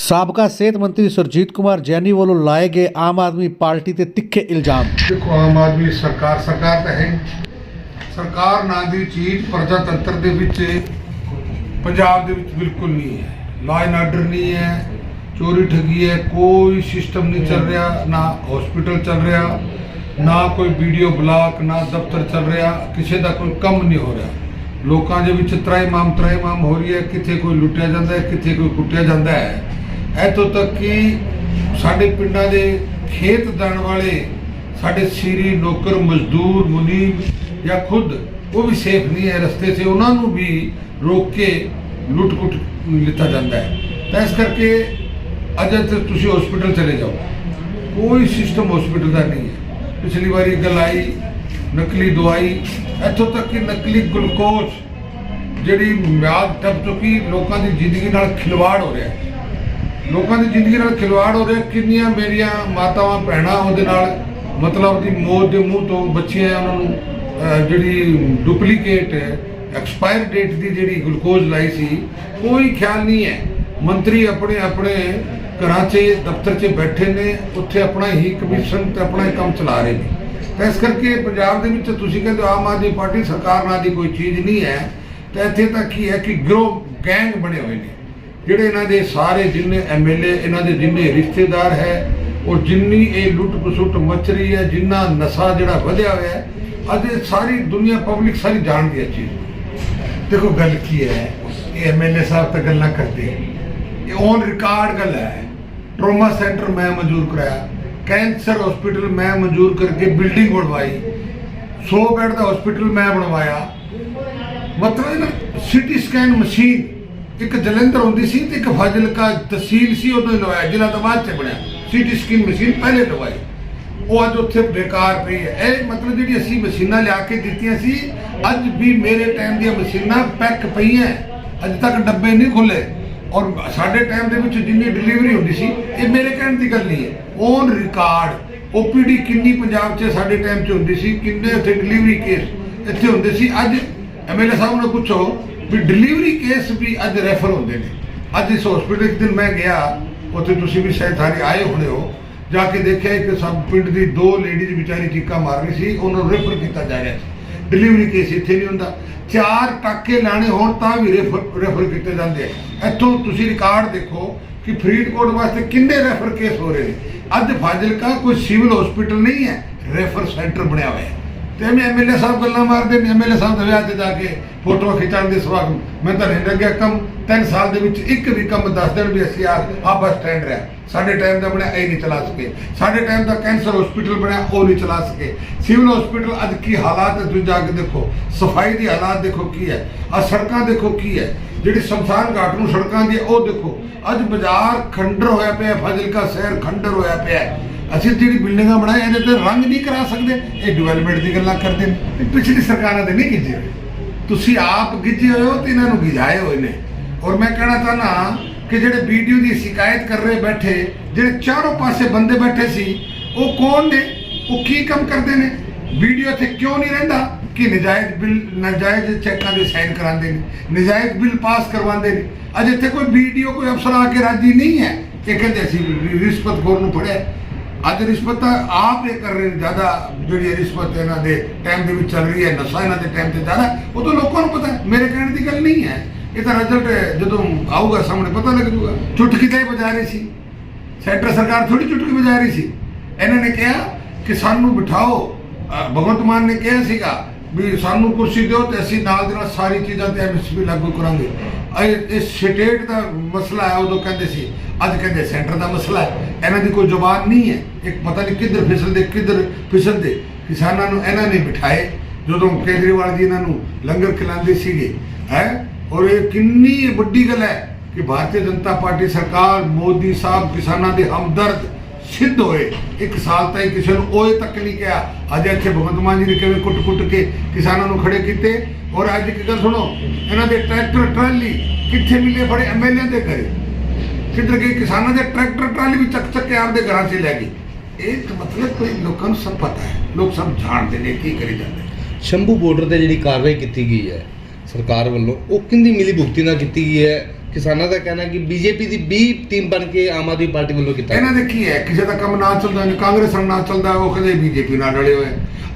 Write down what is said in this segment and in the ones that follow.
ਸਾਬਕਾ ਸਿਹਤ ਮੰਤਰੀ ਸੁਰਜੀਤ ਕੁਮਾਰ ਜੈਨੀ ਵੱਲੋਂ ਲਾਏ ਗਏ ਆਮ ਆਦਮੀ ਪਾਰਟੀ ਤੇ ਤਿੱਖੇ ਇਲਜ਼ਾਮ। ਦੇਖੋ, ਆਮ ਆਦਮੀ ਸਰਕਾਰ ਸਰਕਾਰ ਤਾਂ ਹੈ ਸਰਕਾਰ ਨਾਂ ਦੀ ਚੀਜ਼ ਪ੍ਰਜਾਤੰਤਰ ਦੇ ਵਿੱਚ, ਪੰਜਾਬ ਦੇ ਵਿੱਚ ਬਿਲਕੁਲ ਨਹੀਂ ਹੈ। ਲਾਅ ਐਂਡ ਆਰਡਰ ਨਹੀਂ ਹੈ। ਚੋਰੀ ਠੱਗੀ ਹੈ, ਕੋਈ ਸਿਸਟਮ ਨਹੀਂ ਚੱਲ ਰਿਹਾ, ਨਾ ਹਸਪੀਟਲ ਚੱਲ ਰਿਹਾ, ਨਾ ਕੋਈ ਵੀਡੀਓ ਬਲਾਕ ਨਾ ਦਫ਼ਤਰ ਚੱਲ ਰਿਹਾ, ਕਿਸੇ ਦਾ ਕੋਈ ਕੰਮ ਨਹੀਂ ਹੋ ਰਿਹਾ। ਲੋਕਾਂ ਦੇ ਵਿੱਚ ਤਰਾਇਮਾਮ ਤਰਾਇਮਾਮ ਹੋ ਰਹੀ ਹੈ, ਕਿੱਥੇ ਕੋਈ ਲੁੱਟਿਆ ਜਾਂਦਾ ਹੈ, ਕਿੱਥੇ ਕੋਈ ਕੁੱਟਿਆ ਜਾਂਦਾ ਹੈ। ਇੱਥੋਂ ਤੱਕ ਕਿ ਸਾਡੇ ਪਿੰਡਾਂ ਦੇ ਖੇਤ ਦਾਣ ਵਾਲੇ, ਸਾਡੇ ਸੀਰੀ ਨੌਕਰ, ਮਜ਼ਦੂਰ, ਮੁਨੀਮ ਜਾਂ ਖੁਦ, ਉਹ ਵੀ ਸੇਫ ਨਹੀਂ ਹੈ ਰਸਤੇ 'ਤੇ ਉਹਨਾਂ ਨੂੰ ਵੀ ਰੋਕ ਕੇ ਲੁੱਟ-ਕੁੱਟ ਲਿੱਤਾ ਜਾਂਦਾ ਹੈ। ਤਾਂ ਇਸ ਕਰਕੇ ਅੱਜ ਤੱਕ ਤੁਸੀਂ ਹਸਪੀਟਲ ਚਲੇ ਜਾਓ। ਕੋਈ ਸਿਸਟਮ ਹਸਪੀਟਲ ਦਾ ਨਹੀਂ ਹੈ। ਪਿਛਲੀ ਵਾਰੀ ਗਲਾਈ ਨਕਲੀ ਦਵਾਈ। ਇੱਥੋਂ ਤੱਕ ਕਿ ਨਕਲੀ ਗਲੂਕੋਜ਼ ਜਿਹੜੀ ਮਿਆਦ ਟੱਪ ਚੁੱਕੀ, ਲੋਕਾਂ ਦੀ ਜ਼ਿੰਦਗੀ ਨਾਲ ਖਿਲਵਾੜ ਹੋ ਰਿਹਾ ਹੈ। ਲੋਕਾਂ ਦੀ ਜ਼ਿੰਦਗੀ ਨਾਲ ਖਿਲਵਾੜ ਹੋ ਰਿਹਾ ਕਿੰਨੀਆਂ ਮੇਰੀਆਂ ਮਾਤਾਵਾਂ, ਭੈਣਾਂ ਉਹਦੇ ਨਾਲ, ਮਤਲਬ ਦੀ ਮੌਤ ਦੇ ਮੂੰਹ ਤੋਂ ਬੱਚੀਆਂ ਉਹਨਾਂ ਨੂੰ ਜਿਹੜੀ ਡੁਪਲੀਕੇਟ ਐਕਸਪਾਇਰ ਡੇਟ ਦੀ ਜਿਹੜੀ ਗਲੂਕੋਜ਼ ਲਾਈ ਸੀ, ਕੋਈ ਖਿਆਲ ਨਹੀਂ ਹੈ। ਮੰਤਰੀ ਆਪਣੇ ਆਪਣੇ ਘਰਾਂ 'ਚ, ਦਫ਼ਤਰ 'ਚ ਬੈਠੇ ਨੇ, ਉੱਥੇ ਆਪਣਾ ਹੀ ਕਮਿਸ਼ਨ ਤੇ ਆਪਣਾ ਹੀ ਕੰਮ ਚਲਾ ਰਹੇ ਨੇ। ਤਾਂ ਇਸ ਕਰਕੇ ਪੰਜਾਬ ਦੇ ਵਿੱਚ ਤੁਸੀਂ ਕਹਿੰਦੇ ਹੋ, ਆਮ ਆਦਮੀ ਪਾਰਟੀ ਸਰਕਾਰ ਨਾਲ ਦੀ ਕੋਈ ਚੀਜ਼ ਨਹੀਂ ਹੈ। ਤਾਂ ਇੱਥੇ ਤਾਂ ਕੀ ਹੈ ਕਿ ਗਰੋ ਗੈਂਗ ਬਣੇ ਹੋਏ ਨੇ। ਜਿਹੜੇ ਇਹਨਾਂ ਦੇ ਸਾਰੇ ਜਿੰਨੇ ਐਮਐਲਏ, ਇਹਨਾਂ ਦੇ ਜਿੰਨੇ ਰਿਸ਼ਤੇਦਾਰ ਹੈ ਔਰ ਜਿੰਨੀ ਇਹ ਲੁੱਟ ਖਸੁੱਟ ਮਚ ਰਹੀ ਹੈ, ਜਿੰਨਾ ਨਸ਼ਾ ਜਿਹੜਾ ਵਧਿਆ ਹੋਇਆ ਹੈ, ਅੱਜ ਇਹ ਸਾਰੀ ਦੁਨੀਆ ਪਬਲਿਕ ਸਾਰੀ ਜਾਣਦੀ ਹੈ ਚੀਜ਼। ਦੇਖੋ ਗੱਲ ਕੀ ਹੈ, ਇਹ ਐਮਐਲਏ ਸਾਹਿਬ ਤਾਂ ਗੱਲਾਂ ਕਰਦੇ ਇਹ ਔਨ ਰਿਕਾਰਡ ਗੱਲ ਹੈ। ਟਰੋਮਾ ਸੈਂਟਰ ਮੈਂ ਮਨਜ਼ੂਰ ਕਰਾਇਆ। ਕੈਂਸਰ ਹਸਪੀਟਲ ਮੈਂ ਮਨਜ਼ੂਰ ਕਰਕੇ ਬਿਲਡਿੰਗ ਬਣਵਾਈ। 100 ਬੈੱਡ ਦਾ ਹਸਪੀਟਲ ਮੈਂ ਬਣਵਾਇਆ। ਮਤਲਬ ਨਾ ਸਿਟੀ ਸਕੈਨ ਮਸ਼ੀਨ ਇੱਕ ਜਲੰਧਰ ਹੁੰਦੀ ਸੀ ਤੇ ਇੱਕ ਫਾਜ਼ਿਲਕਾ ਤਹਿਸੀਲ ਸੀ ਉਦੋਂ ਲਵਾਇਆ। ਜ਼ਿਲ੍ਹਾ ਤਾਂ ਬਾਅਦ ਚ ਬਣਿਆ। ਸਿਟੀ ਸਕੈਨ ਮਸ਼ੀਨ ਪਹਿਲੇ ਲਵਾਈ ਉਹ ਅੱਜ ਉੱਥੇ ਬੇਕਾਰ ਪਈ ਹੈ। ਇਹ ਮਤਲਬ ਜਿਹੜੀ ਅਸੀਂ ਮਸ਼ੀਨਾਂ ਲਿਆ ਕੇ ਦਿੱਤੀਆਂ ਸੀ, ਅੱਜ ਵੀ ਮੇਰੇ ਟਾਈਮ ਦੀਆਂ ਮਸ਼ੀਨਾਂ ਪੈਕ ਪਈਆਂ ਅੱਜ ਤੱਕ ਡੱਬੇ ਨਹੀਂ ਖੁੱਲੇ। ਔਰ ਸਾਡੇ ਟਾਈਮ ਦੇ ਵਿੱਚ ਜਿੰਨੀ ਡਿਲੀਵਰੀ ਹੁੰਦੀ ਸੀ, ਇਹ ਮੇਰੇ ਕਹਿਣ ਦੀ ਗੱਲ ਨਹੀਂ ਹੈ। ਔਨ ਰਿਕਾਰਡ ਓਪੀਡੀ ਕਿੰਨੀ ਪੰਜਾਬ 'ਚ ਸਾਡੇ ਟਾਈਮ 'ਚ ਹੁੰਦੀ ਸੀ, ਕਿੰਨੇ ਉੱਥੇ ਡਿਲੀਵਰੀ ਕੇਸ ਇੱਥੇ ਹੁੰਦੇ ਸੀ। ਅੱਜ ਐਮਐਲਏ ਸਾਹਿਬ ਨੂੰ ਪੁੱਛੋ ਵੀ ਡਿਲੀਵਰੀ ਕੇਸ ਵੀ ਅੱਜ ਰੈਫਰ ਹੁੰਦੇ ਨੇ। ਅੱਜ ਇਸ ਹਸਪੀਟਲ ਇੱਕ ਦਿਨ ਮੈਂ ਗਿਆ, ਉੱਥੇ ਤੁਸੀਂ ਵੀ ਸ਼ਾਇਦ ਸਾਰੇ ਆਏ ਹੋਣੇ ਹੋ। ਜਾ ਕੇ ਦੇਖਿਆ ਇੱਕ ਸਭ ਪਿੰਡ ਦੀ ਦੋ ਲੇਡੀਜ਼ ਵਿਚਾਰੀ ਚੀਕਾਂ ਮਾਰ ਰਹੀ ਸੀ, ਉਹਨਾਂ ਨੂੰ ਰੈਫਰ ਕੀਤਾ ਜਾ ਰਿਹਾ ਸੀ। ਡਿਲੀਵਰੀ ਕੇਸ ਇੱਥੇ ਨਹੀਂ ਹੁੰਦਾ। ਚਾਰ ਟਾਕੇ ਲਾਣੇ ਹੋਣ ਤਾਂ ਵੀ ਰੈਫਰ ਰੈਫਰ ਕੀਤੇ ਜਾਂਦੇ ਆ। ਇੱਥੋਂ ਤੁਸੀਂ ਰਿਕਾਰਡ ਦੇਖੋ ਕਿ ਫਰੀਦਕੋਟ ਵਾਸਤੇ ਕਿੰਨੇ ਰੈਫਰ ਕੇਸ ਹੋ ਰਹੇ ਨੇ। ਅੱਜ ਫਾਜ਼ਿਲਕਾ ਕੋਈ ਸਿਵਲ ਹਸਪੀਟਲ ਨਹੀਂ ਹੈ ਰੈਫਰ ਸੈਂਟਰ ਬਣਿਆ ਹੋਇਆ ਹੈ। ਤੇ ਐਵੇਂ ਐਮਐਲਏ ਸਾਹਿਬ ਗੱਲਾਂ ਮਾਰਦੇ ਨੇ ਐਮਐਲਏ ਸਾਹਿਬ ਦੇ ਵਿਆਹ ਤੇ ਜਾ ਕੇ ਫੋਟੋ ਖਿਚਾਉਣ ਦੇ ਸਵਾਗ ਮੈਂ ਤਾਂ ਨਹੀਂ ਲੱਗਿਆ ਕੰਮ। ਤਿੰਨ ਸਾਲ ਦੇ ਵਿੱਚ ਇੱਕ ਵੀ ਕੰਮ ਦੱਸ ਦੇਣ ਵੀ ਅਸੀਂ ਆ ਆ ਸਟੈਂਡ ਰਿਹਾ। ਸਾਡੇ ਟਾਈਮ ਦਾ ਬਣਿਆ ਇਹ ਨਹੀਂ ਚਲਾ ਸਕੇ। ਸਾਡੇ ਟਾਈਮ ਦਾ ਕੈਂਸਰ ਹਸਪੀਟਲ ਬਣਿਆ ਉਹ ਨਹੀਂ ਚਲਾ ਸਕੇ। ਸਿਵਲ ਹਸਪੀਟਲ ਅੱਜ ਕੀ ਹਾਲਾਤ ਹੈ? ਤੁਸੀਂ ਜਾ ਕੇ ਦੇਖੋ। ਸਫ਼ਾਈ ਦੀ ਹਾਲਾਤ ਦੇਖੋ ਕੀ ਹੈ। ਆ ਸੜਕਾਂ ਦੇਖੋ ਕੀ ਹੈ। ਜਿਹੜੀ ਸ਼ਮਸ਼ਾਨ ਘਾਟ ਨੂੰ ਸੜਕਾਂ ਦੀ ਉਹ ਦੇਖੋ। ਅੱਜ ਬਾਜ਼ਾਰ ਖੰਡਰ ਹੋਇਆ ਪਿਆ ਹੈ, ਫਾਜ਼ਿਲਕਾ ਸ਼ਹਿਰ ਖੰਡਰ ਹੋਇਆ ਪਿਆ ਅਸੀਂ ਜਿਹੜੀ ਬਿਲਡਿੰਗਾਂ ਬਣਾਏ ਇਹਦੇ ਤੇ ਰੰਗ ਨਹੀਂ ਕਰਾ ਸਕਦੇ। ਇਹ ਡਿਵੈਲਪਮੈਂਟ ਦੀ ਗੱਲਾਂ ਕਰਦੇ ਨੇ। ਇਹ ਪਿਛਲੀ ਸਰਕਾਰਾਂ ਦੇ ਨਹੀਂ ਗਿੱਜੇ ਹੋਏ। ਤੁਸੀਂ ਆਪ ਗਿੱਜੇ ਹੋਏ ਹੋ ਤੇ ਇਹਨਾਂ ਨੂੰ ਗਿਝਾਏ ਹੋਏ ਨੇ। ਔਰ ਮੈਂ ਕਹਿਣਾ ਚਾਹਨਾ ਕਿ ਜਿਹੜੇ ਵੀਡੀਓ ਦੀ ਸ਼ਿਕਾਇਤ ਕਰ ਰਹੇ ਬੈਠੇ, ਜਿਹੜੇ ਚਾਰੋਂ ਪਾਸੇ ਬੰਦੇ ਬੈਠੇ ਸੀ, ਉਹ ਕੌਣ ਨੇ? ਉਹ ਕੀ ਕੰਮ ਕਰਦੇ ਨੇ? ਵੀਡੀਓ ਤੇ ਕਿਉਂ ਨਹੀਂ ਰਹਿੰਦਾ? ਕਿ ਨਜਾਇਜ਼ ਬਿੱਲ, ਨਜਾਇਜ਼ ਚੈੱਕਾਂ ਦੇ ਸਾਈਨ ਕਰਾਉਂਦੇ ਨੇ? ਨਜਾਇਜ਼ ਬਿੱਲ ਪਾਸ ਕਰਵਾਉਂਦੇ ਨੇ? ਅੱਜ ਇੱਥੇ ਕੋਈ ਵੀਡੀਓ ਕੋਈ ਅਫਸਰ ਆ ਕੇ ਰਾਜੀ ਨਹੀਂ ਹੈ। ਕਿ ਕਹਿੰਦੇ ਅਸੀਂ ਰਿਸ਼ਵਤਖੋਰ ਨੂੰ ਫੜਿਆ। ਅੱਜ ਰਿਸ਼ਵਤ ਆਪ ਇਹ ਕਰ ਰਹੇ ਨੇ ਜ਼ਿਆਦਾ ਜਿਹੜੀ ਰਿਸ਼ਵਤ ਇਹਨਾਂ ਦੇ ਟਾਈਮ ਦੇ ਵਿੱਚ ਚੱਲ ਰਹੀ ਹੈ, ਨਸ਼ਾ ਇਹਨਾਂ ਦੇ ਟਾਈਮ ਤੇ ਜ਼ਿਆਦਾ, ਉਹ ਤਾਂ ਲੋਕਾਂ ਨੂੰ ਪਤਾ ਮੇਰੇ ਕਹਿਣ ਦੀ ਗੱਲ ਨਹੀਂ ਹੈ। ਇਹ ਤਾਂ ਰਿਜ਼ਲਟ ਜਦੋਂ ਆਊਗਾ ਸਾਹਮਣੇ ਪਤਾ ਲੱਗ ਜੂਗਾ ਚੁਟਕੀ ਤਾਂ ਹੀ ਵਜਾ ਰਹੀ ਸੀ। ਸੈਂਟਰ ਸਰਕਾਰ ਥੋੜੀ ਚੁਟਕੀ ਵਜਾ ਰਹੀ ਸੀ। ਇਹਨਾਂ ਨੇ ਕਿਹਾ ਕਿ ਸਾਨੂੰ ਬਿਠਾਓ। ਭਗਵੰਤ ਮਾਨ ਨੇ ਕਿਹਾ ਸੀਗਾ ਵੀ ਸਾਨੂੰ ਕੁਰਸੀ ਦਿਓ ਤੇ ਅਸੀਂ ਨਾਲ ਦੇ ਨਾਲ ਸਾਰੀ ਚੀਜ਼ਾਂ ਤੇ ਐਮਐਸਪੀ ਲਾਗੂ ਕਰਾਂਗੇ। ਇਹ ਇਹ ਸਟੇਟ ਦਾ ਮਸਲਾ ਹੈ, ਉਦੋਂ ਕਹਿੰਦੇ ਸੀ, ਅੱਜ ਕਹਿੰਦੇ ਸੈਂਟਰ ਦਾ ਮਸਲਾ ਹੈ। ਇਹਨਾਂ ਦੀ ਕੋਈ ਜ਼ੁਬਾਨ ਨਹੀਂ ਹੈ। ਇੱਕ ਪਤਾ ਨਹੀਂ ਕਿੱਧਰ ਫਿਸਲਦੇ ਕਿੱਧਰ ਫਿਸਲਦੇ। ਕਿਸਾਨਾਂ ਨੂੰ ਇਹਨਾਂ ਨੇ ਬਿਠਾਏ, ਜਦੋਂ ਕੇਜਰੀਵਾਲ ਜੀ ਇਹਨਾਂ ਨੂੰ ਲੰਗਰ ਖਿਲਾਉਂਦੇ ਸੀਗੇ, ਹੈ? ਔਰ ਇਹ ਕਿੰਨੀ ਵੱਡੀ ਗੱਲ ਹੈ ਕਿ ਭਾਰਤੀ ਜਨਤਾ ਪਾਰਟੀ ਸਰਕਾਰ ਮੋਦੀ ਸਾਹਿਬ ਕਿਸਾਨਾਂ ਦੇ ਹਮਦਰਦ ਸਿੱਧ ਹੋਏ। ਇੱਕ ਸਾਲ ਤਾਈਂ ਕਿਸੇ ਨੂੰ ਓਏ ਤੱਕ ਨਹੀਂ ਕਿਹਾ। ਅੱਜ ਇੱਥੇ ਭਗਵੰਤ ਮਾਨ ਜੀ ਨੇ ਕਿਵੇਂ ਕੁੱਟ-ਕੁੱਟ ਕੇ ਕਿਸਾਨਾਂ ਨੂੰ ਖੜੇ ਕੀਤੇ? ਔਰ ਅੱਜ ਇੱਕ ਗੱਲ ਸੁਣੋ, ਇਹਨਾਂ ਦੇ ਟਰੈਕਟਰ ਟਰਾਲੀ ਕਿੱਥੇ ਮਿਲੇ? ਬੜੇ ਐਮਐਲਏ ਦੇ ਘਰੇ। ਕਿੱਧਰ ਗਏ? ਕਿਸਾਨਾਂ ਦੇ ਟਰੈਕਟਰ ਟਰਾਲੀ ਵੀ ਚੱਕ ਚੱਕ ਕੇ ਆਪਦੇ ਘਰਾਂ 'ਚ ਲੈ ਗਏ। ਇਹ ਤਾਂ ਮਤਲਬ ਕੋਈ ਲੋਕਾਂ ਨੂੰ ਸਭ ਪਤਾ ਹੈ। ਲੋਕ ਸਭ ਜਾਣਦੇ ਨੇ ਕੀ ਕਰੀ ਜਾਂਦੇ ਸ਼ੰਭੂ ਬਾਰਡਰ ਤੇ ਜਿਹੜੀ ਕਾਰਵਾਈ ਕੀਤੀ ਗਈ ਹੈ, ਸਰਕਾਰ ਵੱਲੋਂ, ਉਹ ਕਿੰਦੀ ਮਿਲੀ ਭੁਗਤੀ ਨਾਲ ਕੀਤੀ ਗਈ ਹੈ? ਕਿਸਾਨਾਂ ਦਾ ਕਹਿਣਾ ਕਿ ਬੀਜੇਪੀ ਦੀ ਬੀ ਟੀਮ ਬਣ ਕੇ ਆਮ ਆਦਮੀ ਪਾਰਟੀ ਵੱਲੋਂ ਕੀਤਾ ਇਹਨਾਂ ਦੇ ਕੀ ਹੈ? ਕਿਸੇ ਦਾ ਕੰਮ ਨਾ ਚੱਲਦਾ ਨਹੀਂ ਕਾਂਗਰਸ ਨਾਲ ਨਾ ਚੱਲਦਾ ਉਹ ਕਹਿੰਦੇ ਬੀਜੇਪੀ ਨਾਲ ਰਲੇ ਹੋਏ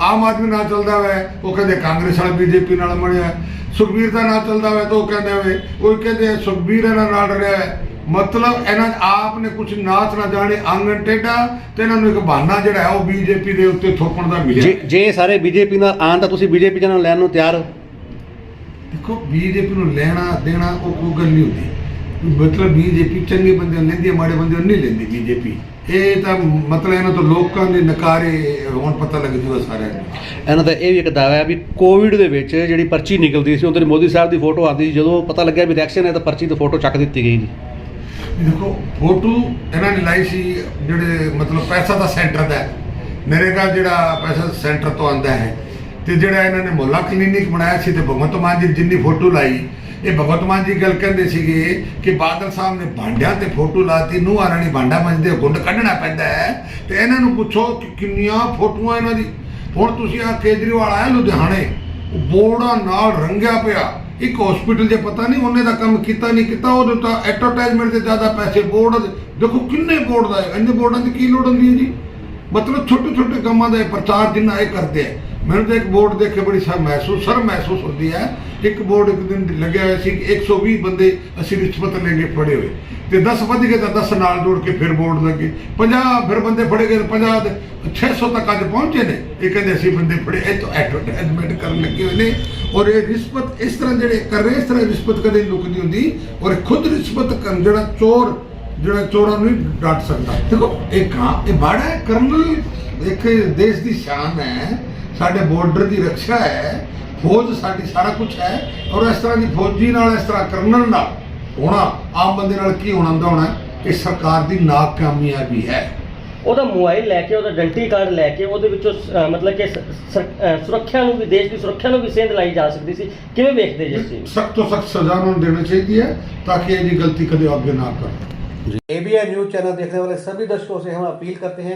ਆਮ ਆਦਮੀ ਨਾਲ ਚੱਲਦਾ ਹੋਇਆ ਉਹ ਕਹਿੰਦੇ ਕਾਂਗਰਸ ਵਾਲਾ ਬੀਜੇਪੀ ਨਾਲ ਬਣਿਆ ਸੁਖਬੀਰ ਦਾ ਨਾਲ ਚੱਲਦਾ ਹੋਇਆ ਤਾਂ ਉਹ ਕਹਿੰਦੇ ਹੋਏ ਉਹ ਕਹਿੰਦੇ ਸੁਖਬੀਰ ਇਹਨਾਂ ਨਾਲ ਰਲਿਆ ਹੈ। ਮਤਲਬ ਇਹਨਾਂ ਆਪ ਨੇ ਕੁਝ ਨਾਚ ਨਾ ਜਾਣੇ ਆਂਗਣ ਟੇਡਾ ਤੇ ਇਹਨਾਂ ਨੂੰ ਇੱਕ ਬਹਾਨਾ ਜਿਹੜਾ ਹੈ ਉਹ ਬੀਜੇਪੀ ਦੇ ਉੱਤੇ ਥੋਪਣ ਦਾ ਮਿਲਿਆ। ਜੇ ਸਾਰੇ ਬੀਜੇਪੀ ਨਾਲ ਆਣ ਤਾਂ ਤੁਸੀਂ ਬੀਜੇਪੀ ਨਾਲ ਲੈਣ ਨੂੰ ਤਿਆਰ ਹੋ। ਦੇਖੋ ਬੀਜੇਪੀ ਨੂੰ ਲੈਣਾ ਦੇਣਾ ਉਹ ਕੋਈ ਗੱਲ ਨਹੀਂ ਹੁੰਦੀ। ਮਤਲਬ ਬੀਜੇਪੀ ਚੰਗੇ ਬੰਦੇ ਨੂੰ ਲੈਂਦੀ ਹੈ ਮਾੜੇ ਬੰਦੇ ਨੂੰ ਨਹੀਂ ਲੈਂਦੀ ਬੀਜੇਪੀ ਇਹ ਤਾਂ ਮਤਲਬ ਇਹਨਾਂ ਤੋਂ ਲੋਕਾਂ ਦੇ ਨਕਾਰੇ ਹੁਣ ਪਤਾ ਲੱਗ ਜੂਗਾ ਸਾਰਿਆਂ ਨੂੰ। ਇਹਨਾਂ ਦਾ ਇਹ ਵੀ ਇੱਕ ਦਾਅਵਾ ਹੈ ਵੀ ਕੋਵਿਡ ਦੇ ਵਿੱਚ ਜਿਹੜੀ ਪਰਚੀ ਨਿਕਲਦੀ ਸੀ ਉਹਦੇ ਮੋਦੀ ਸਾਹਿਬ ਦੀ ਫੋਟੋ ਆਉਂਦੀ ਸੀ ਜਦੋਂ ਪਤਾ ਲੱਗਿਆ ਵੀ ਰਿਐਕਸ਼ਨ ਹੈ ਤਾਂ ਪਰਚੀ ਤੋਂ ਫੋਟੋ ਚੱਕ ਦਿੱਤੀ ਗਈ ਜੀ। ਦੇਖੋ ਫੋਟੋ ਇਹਨਾਂ ਨੇ ਲਾਈ ਸੀ ਜਿਹੜੇ ਮਤਲਬ ਪੈਸਾ ਦਾ ਸੈਂਟਰ ਦਾ ਹੈ। ਨਰੇਗਾ ਜਿਹੜਾ ਪੈਸਾ ਸੈਂਟਰ ਤੋਂ ਆਂਦਾ ਹੈ ਤੇ ਜਿਹੜਾ ਇਹਨਾਂ ਨੇ ਮੁਹੱਲਾ ਕਲੀਨਿਕ ਬਣਾਇਆ ਸੀ ਤੇ ਭਗਵੰਤ ਮਾਨ ਜੀ ਜਿੰਨੀ ਫੋਟੋ ਲਾਈ, ਇਹ ਭਗਵੰਤ ਮਾਨ ਜੀ ਗੱਲ ਕਹਿੰਦੇ ਸੀਗੇ ਕਿ ਬਾਦਲ ਸਾਹਿਬ ਨੇ ਭਾਂਡਿਆਂ ਤੇ ਫੋਟੋ ਲਾਤੀ ਨੂੰ ਆਰਣੀ ਭਾਂਡਾ ਮੰਜਦੇ ਗੁੰਡ ਕੱਢਣਾ ਪੈਂਦਾ ਹੈ। ਤੇ ਇਹਨਾਂ ਨੂੰ ਪੁੱਛੋ ਕਿ ਕਿੰਨੀਆਂ ਫੋਟੋਆਂ ਇਹਨਾਂ ਦੀ। ਹੁਣ ਤੁਸੀਂ ਆ ਕੇਜਰੀਵਾਲ ਆਇਆ ਲੁਧਿਆਣੇ ਬੋਰਡਾਂ ਨਾਲ ਰੰਗਿਆ ਪਿਆ। ਇੱਕ ਹਸਪੀਟਲ 'ਚ ਪਤਾ ਨਹੀਂ ਉਹਨੇ ਦਾ ਕੰਮ ਕੀਤਾ ਨਹੀਂ ਕੀਤਾ, ਉਹਦੇ ਤਾਂ ਐਡਵਰਟਾਈਜ਼ਮੈਂਟ ਦੇ ਜ਼ਿਆਦਾ ਪੈਸੇ ਬੋਰਡ ਦੇਖੋ ਕਿੰਨੇ ਬੋਰਡ ਦਾ ਇੰਨੇ ਬੋਰਡਾਂ ਦੀ ਕੀ ਲੋੜ ਹੁੰਦੀ ਹੈ ਜੀ? ਮਤਲਬ ਛੋਟੇ ਛੋਟੇ ਕੰਮਾਂ ਦਾ ਪ੍ਰਚਾਰ ਜਿੰਨਾ ਇਹ ਕਰਦੇ ਆ। ਮੈਨੂੰ ਤਾਂ ਇੱਕ ਬੋਰਡ ਦੇਖ ਕੇ ਬੜੀ ਸਰ ਮਹਿਸੂਸ ਸਰ ਮਹਿਸੂਸ ਹੁੰਦੀ ਹੈ ਇੱਕ ਬੋਰਡ ਇੱਕ ਦਿਨ ਲੱਗਿਆ ਹੋਇਆ ਸੀ ਕਿ 120 ਬੰਦੇ ਅਸੀਂ ਰਿਸ਼ਵਤ ਲੈ ਕੇ ਫੜੇ ਹੋਏ। ਤੇ 10 ਵੱਧ ਗਏ ਤਾਂ 10 ਨਾਲ ਜੋੜ ਕੇ ਫਿਰ ਬੋਰਡ ਲੱਗੇ। 50 ਫਿਰ ਬੰਦੇ ਫੜੇ ਗਏ 50 ਦੇ 600 ਤੱਕ ਅੱਜ ਪਹੁੰਚੇ ਨੇ। ਇਹ ਕਹਿੰਦੇ ਅਸੀਂ ਬੰਦੇ ਫੜੇ, ਇਹ ਤਾਂ ਐਡਮਿਟ ਕਰਨ ਲੱਗੇ ਹੋਏ ਨੇ। ਔਰ ਇਹ ਰਿਸ਼ਵਤ ਇਸ ਤਰ੍ਹਾਂ ਜਿਹੜੇ ਕਰ ਰਹੇ, ਇਸ ਤਰ੍ਹਾਂ ਰਿਸ਼ਵਤ ਕਦੇ ਲੁਕਦੀ ਹੁੰਦੀ। ਔਰ ਇਹ ਖੁਦ ਰਿਸ਼ਵਤ ਕਰਨ ਜਿਹੜਾ ਚੋਰ, ਜਿਹੜਾ ਚੋਰਾਂ ਨੂੰ ਨਹੀਂ ਡਾਟ ਸਕਦਾ। ਦੇਖੋ, ਇਹ ਕਾਂ, ਇਹ ਬਾੜਾ ਕਰਨਲ ਇੱਕ ਦੇਸ਼ ਦੀ ਸ਼ਾਨ ਹੈ। ਸਾਡੇ ਬਾਰਡਰ ਦੀ ਰੱਖਿਆ ਹੈ ਫੌਜ ਸਾਡੀ ਸਾਰਾ ਕੁਝ ਹੈ ਔਰ ਇਸ ਤਰ੍ਹਾਂ ਦੀ ਫੌਜੀ ਨਾਲ ਇਸ ਤਰ੍ਹਾਂ ਕਰਨਲ ਨਾਲ ਹੋਣਾ ਆਮ ਬੰਦੇ ਨਾਲ ਕੀ ਹੋਣਾ ਹੁੰਦਾ ਹੋਣਾ ਇਹ ਸਰਕਾਰ ਦੀ ਨਾਕਾਮਯਾਬੀ ਹੈ ਉਹਦਾ ਮੋਬਾਈਲ ਲੈ ਕੇ ਉਹਦਾ ਆਇਡੈਂਟੀ ਕਾਰਡ ਲੈ ਕੇ ਉਹਦੇ ਵਿੱਚੋਂ ਅਹ, ਮਤਲਬ ਕਿ ਸ- ਸ- ਅਹ, ਸੁਰੱਖਿਆ ਨੂੰ ਵੀ ਦੇਸ਼ ਦੀ ਸੁਰੱਖਿਆ ਨੂੰ ਵੀ ਸੇਧ ਲਾਈ ਜਾ ਸਕਦੀ ਸੀ ਕਿਵੇਂ ਵੇਖਦੇ ਜੀ ਇਸ ਚੀਜ਼ ਨੂੰ? ਸਖਤ ਤੋਂ ਸਖਤ ਸਜ਼ਾ ਉਹਨਾਂ ਨੂੰ ਦੇਣੀ ਚਾਹੀਦੀ ਹੈ ਤਾਂ ਕਿ ਇਹ ਜੀ ਗਲਤੀ ਕਦੇ ਅੱਗੇ ਨਾ ਕਰਨ एबीएन न्यूज चैनल देखने वाले सभी दर्शकों से हम अपील करते हैं